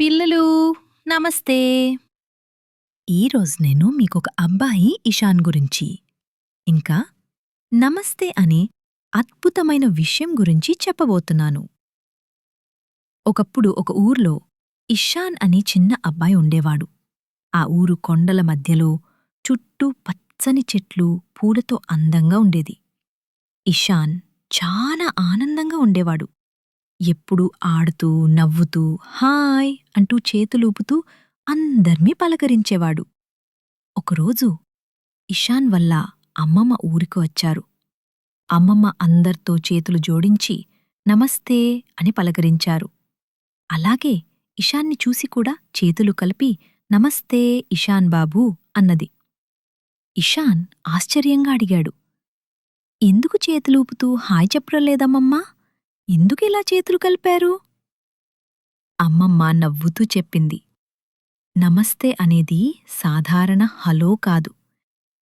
పిల్లలు నమస్తే. ఈరోజు నేను మీకొక అబ్బాయి ఇషాన్ గురించి ఇంకా నమస్తే అనే అద్భుతమైన విషయం గురించి చెప్పబోతున్నాను. ఒకప్పుడు ఒక ఊర్లో ఇషాన్ అనే చిన్న అబ్బాయి ఉండేవాడు. ఆ ఊరు కొండల మధ్యలో చుట్టూ పచ్చని చెట్లు పూలతో అందంగా ఉండేది. ఇషాన్ చాలా ఆనందంగా ఉండేవాడు. ఎప్పుడూ ఆడుతూ నవ్వుతూ హాయ్ అంటూ చేతులూపుతూ అందర్నీ పలకరించేవాడు. ఒకరోజు ఇషాన్ వల్ల అమ్మమ్మ ఊరికి వచ్చారు. అమ్మమ్మ అందర్తో చేతులు జోడించి నమస్తే అని పలకరించారు. అలాగే ఇషాన్ని చూసి కూడా చేతులు కలిపి నమస్తే ఇషాన్ బాబూ అన్నది. ఇషాన్ ఆశ్చర్యంగా అడిగాడు. ఎందుకు చేతులూపుతూ హాయ్ చెప్పడం లేదమ్మమ్మా? ఎందుకిలా చేతులు కలిపారు? అమ్మమ్మ నవ్వుతూ చెప్పింది. నమస్తే అనేది సాధారణ హలో కాదు.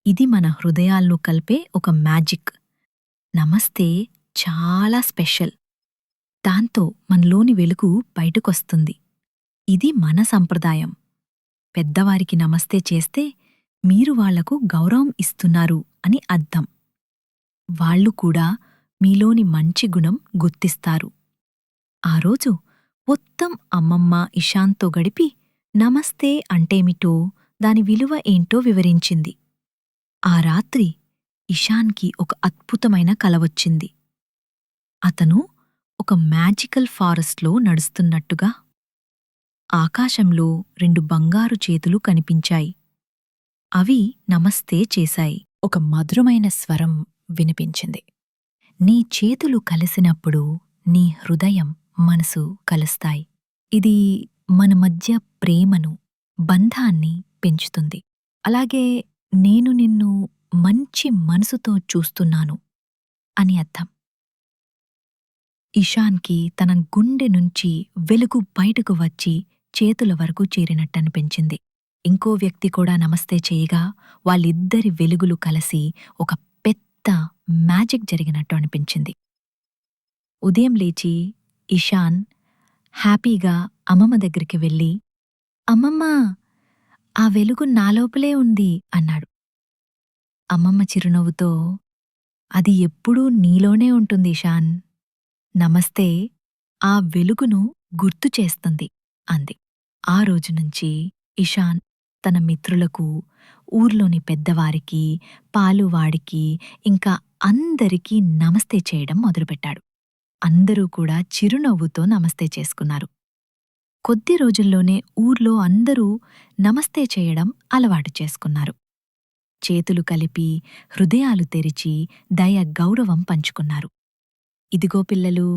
ఇది మన హృదయాలను కలిపే ఒక మ్యాజిక్. నమస్తే చాలా స్పెషల్. దాంతో మనలోని వెలుగు బయటకొస్తుంది. ఇది మన సంప్రదాయం. పెద్దవారికి నమస్తే చేస్తే మీరు వాళ్ళకు గౌరవం ఇస్తున్నారు అని అర్థం. వాళ్ళు కూడా మీలోని మంచి గుణం గుర్తిస్తారు. ఆ రోజు మొత్తం అమ్మమ్మ ఇషాన్తో గడిపి నమస్తే అంటేమిటో దాని విలువ ఏంటో వివరించింది. ఆ రాత్రి ఇషాన్కి ఒక అద్భుతమైన కల వచ్చింది. అతను ఒక మ్యాజికల్ ఫారెస్ట్లో నడుస్తున్నట్టుగా ఆకాశంలో రెండు బంగారు చేతులు కనిపించాయి. అవి నమస్తే చేశాయి. ఒక మధురమైన స్వరం వినిపించింది. నీ చేతులు కలిసినప్పుడు నీ హృదయం మనసు కలుస్తాయి. ఇది మన మధ్య ప్రేమను బంధాన్ని పెంచుతుంది. అలాగే నేను నిన్ను మంచి మనసుతో చూస్తున్నాను అని అర్థం. ఇషాన్కి తన గుండె నుంచి వెలుగు బయటకు వచ్చి చేతుల వరకు చేరినట్టనిపించింది ఇంకో వ్యక్తి కూడా నమస్తే చేయగా వాళ్ళిద్దరి వెలుగులు కలిసి ఒక పెద్ద మ్యాజిక్ జరిగినట్టు అనిపించింది. ఉదయం లేచి ఇషాన్ హ్యాపీగా అమ్మమ్మ దగ్గరికి వెళ్ళి అమ్మమ్మ ఆ వెలుగు నాలోపలే ఉంది అన్నాడు. అమ్మమ్మ చిరునవ్వుతో అది ఎప్పుడూ నీలోనే ఉంటుంది ఇషాన్. నమస్తే ఆ వెలుగును గుర్తు చేస్తుంది అంది. ఆ రోజు నుంచి ఇషాన్ తన మిత్రులకు ఊర్లోని పెద్దవారికి పాలువాడికి ఇంకా అందరికీ నమస్తే చేయడం మొదలుపెట్టాడు. అందరూ కూడా చిరునవ్వుతో నమస్తే చేసుకున్నారు. కొద్ది రోజుల్లోనే ఊర్లో అందరూ నమస్తే చేయడం అలవాటు చేసుకున్నారు. చేతులు కలిపి హృదయాలు తెరిచి దయ గౌరవం పంచుకున్నారు. ఇదిగో పిల్లలు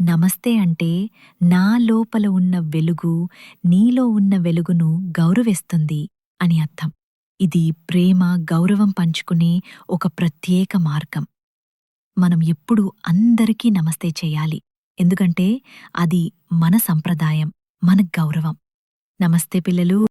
నమస్తే అంటే నా లోపల ఉన్న వెలుగు నీలో ఉన్న వెలుగును గౌరవిస్తుంది అని అర్థం. ఇది ప్రేమ గౌరవం పంచుకునే ఒక ప్రత్యేక మార్గం. మనం ఎప్పుడూ అందరికీ నమస్తే చేయాలి. ఎందుకంటే అది మన సంప్రదాయం మన గౌరవం. నమస్తే పిల్లలు.